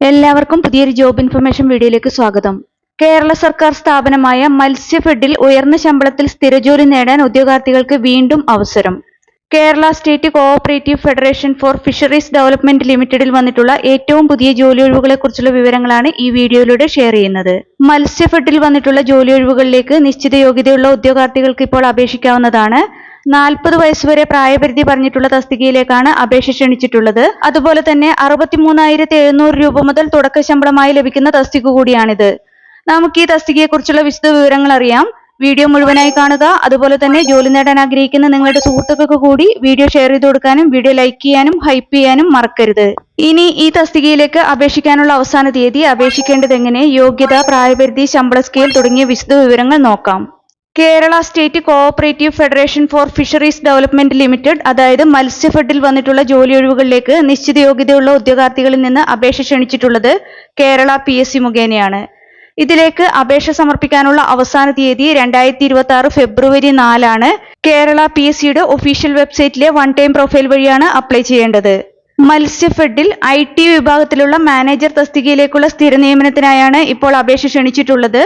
എല്ലാവർക്കും പുതിയൊരു job information വീഡിയോയിലേക്ക് സ്വാഗതം. കേരള സർക്കാർ സ്ഥാപനമായ മത്സ്യഫെഡിൽ ഉയർന്ന ശമ്പളത്തിൽ സ്ഥിരജോലി നേടാൻ ഉദ്യോഗാർത്ഥികൾക്ക് വീണ്ടും അവസരം. Kerala state cooperative federation for fisheries development ലിമിറ്റഡിൽ വന്നിട്ടുള്ള ഏറ്റവും പുതിയ ജോലി ഒഴിവുകളെക്കുറിച്ചുള്ള വിവരങ്ങളാണ് ഈ വീഡിയോയിലൂടെ ഷെയർ ചെയ്യുന്നത്. മത്സ്യഫെഡിൽ വന്നിട്ടുള്ള ജോലി ഒഴിവുകളിലേക്ക് നിശ്ചിത യോഗ്യതയുള്ള ഉദ്യോഗാർത്ഥികൾക്ക് ഇപ്പോൾ അപേക്ഷിക്കാവുന്നതാണ് നാൽപ്പത് വയസ്സുവരെ പ്രായപരിധി പറഞ്ഞിട്ടുള്ള തസ്തികയിലേക്കാണ് അപേക്ഷ ക്ഷണിച്ചിട്ടുള്ളത്. അതുപോലെ തന്നെ അറുപത്തിമൂന്നായിരത്തി എഴുന്നൂറ് രൂപ മുതൽ തുടക്ക ശമ്പളമായി ലഭിക്കുന്ന തസ്തിക കൂടിയാണിത്. നമുക്ക് ഈ തസ്തികയെക്കുറിച്ചുള്ള വിശദ വിവരങ്ങൾ അറിയാം. വീഡിയോ മുഴുവനായി കാണുക. അതുപോലെ തന്നെ ജോലി നേടാൻ ആഗ്രഹിക്കുന്ന നിങ്ങളുടെ സുഹൃത്തുക്കൾക്ക് കൂടി വീഡിയോ ഷെയർ ചെയ്ത് കൊടുക്കാനും വീഡിയോ ലൈക്ക് ചെയ്യാനും ഹൈപ്പ് ചെയ്യാനും മറക്കരുത്. ഇനി ഈ തസ്തികയിലേക്ക് അപേക്ഷിക്കാനുള്ള അവസാന തീയതി അപേക്ഷിക്കേണ്ടത് എങ്ങനെ യോഗ്യത പ്രായപരിധി ശമ്പള സ്കെയിൽ തുടങ്ങിയ വിശദ വിവരങ്ങൾ നോക്കാം. Kerala state cooperative federation for fisheries development limited അതായത് മത്സ്യഫെഡിൽ വന്നിട്ടുള്ള ജോലി ഒഴിവുകളിലേക്ക് നിശ്ചിത യോഗ്യതയുള്ള ഉദ്യോഗാർത്ഥികളിൽ നിന്ന് അപേക്ഷ ക്ഷണിച്ചിട്ടുള്ളത് കേരള പി എസ് സി മുഖേനയാണ്. ഇതിലേക്ക് അപേക്ഷ സമർപ്പിക്കാനുള്ള അവസാന തീയതി രണ്ടായിരത്തി ഇരുപത്തി ആറ് ഫെബ്രുവരി നാലാണ്. കേരള പി എസ് സിയുടെ ഒഫീഷ്യൽ വെബ്സൈറ്റിലെ വൺ ടൈം പ്രൊഫൈൽ വഴിയാണ് അപ്ലൈ ചെയ്യേണ്ടത്. മത്സ്യഫെഡിൽ ഐ ടി വിഭാഗത്തിലുള്ള മാനേജർ തസ്തികയിലേക്കുള്ള സ്ഥിര നിയമനത്തിനായാണ് ഇപ്പോൾ അപേക്ഷ ക്ഷണിച്ചിട്ടുള്ളത്.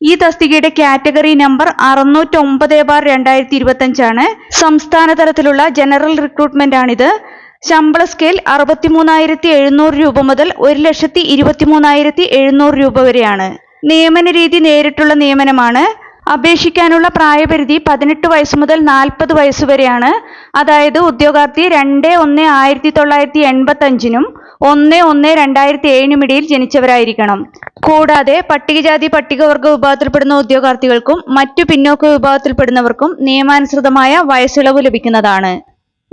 ഈ തസ്തികയുടെ കാറ്റഗറി നമ്പർ അറുന്നൂറ്റൊമ്പത് ബാർ രണ്ടായിരത്തി ഇരുപത്തഞ്ചാണ് സംസ്ഥാന തലത്തിലുള്ള ജനറൽ റിക്രൂട്ട്മെന്റ് ആണിത് ശമ്പള സ്കെയിൽ അറുപത്തിമൂന്നായിരത്തി എഴുന്നൂറ് രൂപ മുതൽ ഒരു ലക്ഷത്തി ഇരുപത്തിമൂന്നായിരത്തി എഴുന്നൂറ് രൂപ വരെയാണ്. നിയമന രീതി നേരിട്ടുള്ള നിയമനമാണ്. അപേക്ഷിക്കാനുള്ള പ്രായപരിധി പതിനെട്ട് വയസ്സ് മുതൽ നാൽപ്പത് വയസ്സ് വരെയാണ്. അതായത് ഉദ്യോഗാർത്ഥി രണ്ട് ഒന്ന് ആയിരത്തി തൊള്ളായിരത്തി എൺപത്തി അഞ്ചിനും ഒന്ന് ഒന്ന് രണ്ടായിരത്തി ഏഴിനും ഇടയിൽ ജനിച്ചവരായിരിക്കണം. കൂടാതെ പട്ടികജാതി പട്ടികവർഗ വിഭാഗത്തിൽപ്പെടുന്ന ഉദ്യോഗാർത്ഥികൾക്കും മറ്റു പിന്നോക്ക വിഭാഗത്തിൽപ്പെടുന്നവർക്കും നിയമാനുസൃതമായ വയസ്സിളവ് ലഭിക്കുന്നതാണ്.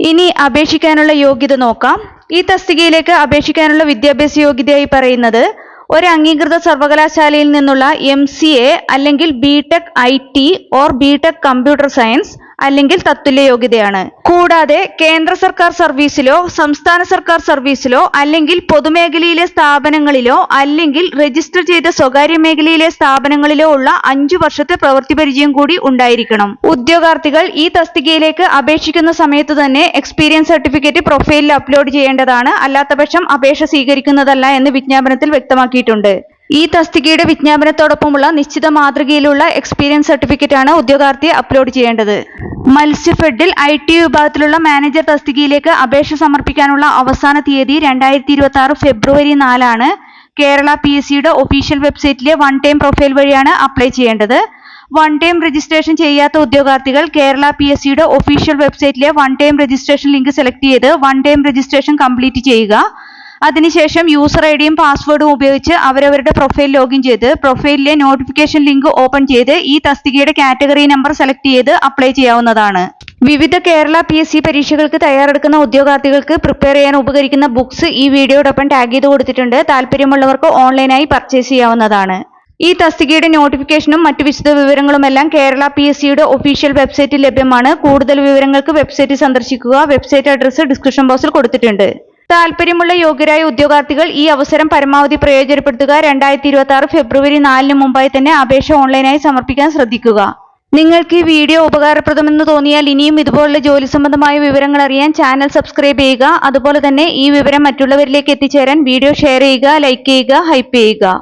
ഇനി അപേക്ഷിക്കാനുള്ള യോഗ്യത നോക്കാം. ഈ തസ്തികയിലേക്ക് അപേക്ഷിക്കാനുള്ള വിദ്യാഭ്യാസ യോഗ്യതയായി പറയുന്നത് ഒരു അംഗീകൃത സർവകലാശാലയിൽ നിന്നുള്ള എം സി എ അല്ലെങ്കിൽ B tech I T or B tech computer science അല്ലെങ്കിൽ തത്തുല്യ യോഗ്യതയാണ് കൂടാതെ കേന്ദ്ര സർക്കാർ സർവീസിലോ സംസ്ഥാന സർക്കാർ സർവീസിലോ അല്ലെങ്കിൽ പൊതുമേഖലയിലെ സ്ഥാപനങ്ങളിലോ അല്ലെങ്കിൽ രജിസ്റ്റർ ചെയ്ത സ്വകാര്യ മേഖലയിലെ സ്ഥാപനങ്ങളിലോ ഉള്ള അഞ്ചു വർഷത്തെ പ്രവൃത്തി പരിചയം കൂടി ഉണ്ടായിരിക്കണം. ഉദ്യോഗാർത്ഥികൾ ഈ തസ്തികയിലേക്ക് അപേക്ഷിക്കുന്ന സമയത്ത് തന്നെ എക്സ്പീരിയൻസ് സർട്ടിഫിക്കറ്റ് പ്രൊഫൈലിൽ അപ്ലോഡ് ചെയ്യേണ്ടതാണ്. അല്ലാത്തപക്ഷം അപേക്ഷ സ്വീകരിക്കുന്നതല്ല എന്ന് വിജ്ഞാപനത്തിൽ വ്യക്തമാക്കിയിട്ടുണ്ട്. ഈ തസ്തികയുടെ വിജ്ഞാപനത്തോടൊപ്പമുള്ള നിശ്ചിത മാതൃകയിലുള്ള എക്സ്പീരിയൻസ് സർട്ടിഫിക്കറ്റ് ആണ് ഉദ്യോഗാർത്ഥി അപ്ലോഡ് ചെയ്യേണ്ടത്. മത്സ്യഫെഡിൽ ഐ ടി വിഭാഗത്തിലുള്ള മാനേജർ തസ്തികയിലേക്ക് അപേക്ഷ സമർപ്പിക്കാനുള്ള അവസാന തീയതി രണ്ടായിരത്തി ഇരുപത്തി ആറ് ഫെബ്രുവരി നാലാണ്. കേരള പി എസ് സിയുടെ ഒഫീഷ്യൽ വെബ്സൈറ്റിലെ വൺ ടൈം പ്രൊഫൈൽ വഴിയാണ് അപ്ലൈ ചെയ്യേണ്ടത്. വൺ ടൈം രജിസ്ട്രേഷൻ ചെയ്യാത്ത ഉദ്യോഗാർത്ഥികൾ കേരള പി എസ് സിയുടെ official വെബ്സൈറ്റിലെ one time registration link select ചെയ്ത് വൺ ടൈം രജിസ്ട്രേഷൻ കംപ്ലീറ്റ് ചെയ്യുക. അതിനുശേഷം യൂസർ ഐ ഡിയും പാസ്വേഡും ഉപയോഗിച്ച് അവരവരുടെ പ്രൊഫൈൽ ലോഗിൻ ചെയ്ത് പ്രൊഫൈലിലെ നോട്ടിഫിക്കേഷൻ ലിങ്ക് ഓപ്പൺ ചെയ്ത് ഈ തസ്തികയുടെ കാറ്റഗറി നമ്പർ സെലക്ട് ചെയ്ത് അപ്ലൈ ചെയ്യാവുന്നതാണ്. വിവിധ കേരള പി എസ് സി പരീക്ഷകൾക്ക് തയ്യാറെടുക്കുന്ന ഉദ്യോഗാർത്ഥികൾക്ക് പ്രിപ്പയർ ചെയ്യാൻ ഉപകരിക്കുന്ന ബുക്സ് ഈ വീഡിയോടൊപ്പം ടാഗ് ചെയ്ത് കൊടുത്തിട്ടുണ്ട്. താല്പര്യമുള്ളവർക്ക് ഓൺലൈനായി പർച്ചേസ് ചെയ്യാവുന്നതാണ്. ഈ തസ്തികയുടെ നോട്ടിഫിക്കേഷനും മറ്റു വിശദ വിവരങ്ങളുമെല്ലാം കേരള പി എസ് സിയുടെ ഒഫീഷ്യൽ വെബ്സൈറ്റിൽ ലഭ്യമാണ്. കൂടുതൽ വിവരങ്ങൾക്ക് വെബ്സൈറ്റ് സന്ദർശിക്കുക. വെബ്സൈറ്റ് അഡ്രസ്സ് ഡിസ്ക്രിപ്ഷൻ ബോക്സിൽ കൊടുത്തിട്ടുണ്ട്. താല്പര്യമുള്ള യോഗ്യരായ ഉദ്യോഗാർത്ഥികൾ ഈ അവസരം പരമാവധി പ്രയോജനപ്പെടുത്തുക. രണ്ടായിരത്തി ഇരുപത്തി ആറ് ഫെബ്രുവരി നാലിന് മുമ്പായി തന്നെ അപേക്ഷ ഓൺലൈനായി സമർപ്പിക്കാൻ ശ്രദ്ധിക്കുക. നിങ്ങൾക്ക് ഈ വീഡിയോ ഉപകാരപ്രദമെന്ന് തോന്നിയാൽ ഇനിയും ഇതുപോലുള്ള ജോലി സംബന്ധമായ വിവരങ്ങൾ അറിയാൻ ചാനൽ സബ്സ്ക്രൈബ് ചെയ്യുക. അതുപോലെ തന്നെ ഈ വിവരം മറ്റുള്ളവരിലേക്ക് എത്തിച്ചേരാൻ വീഡിയോ ഷെയർ ചെയ്യുക ലൈക്ക് ചെയ്യുക ഹൈപ്പ് ചെയ്യുക.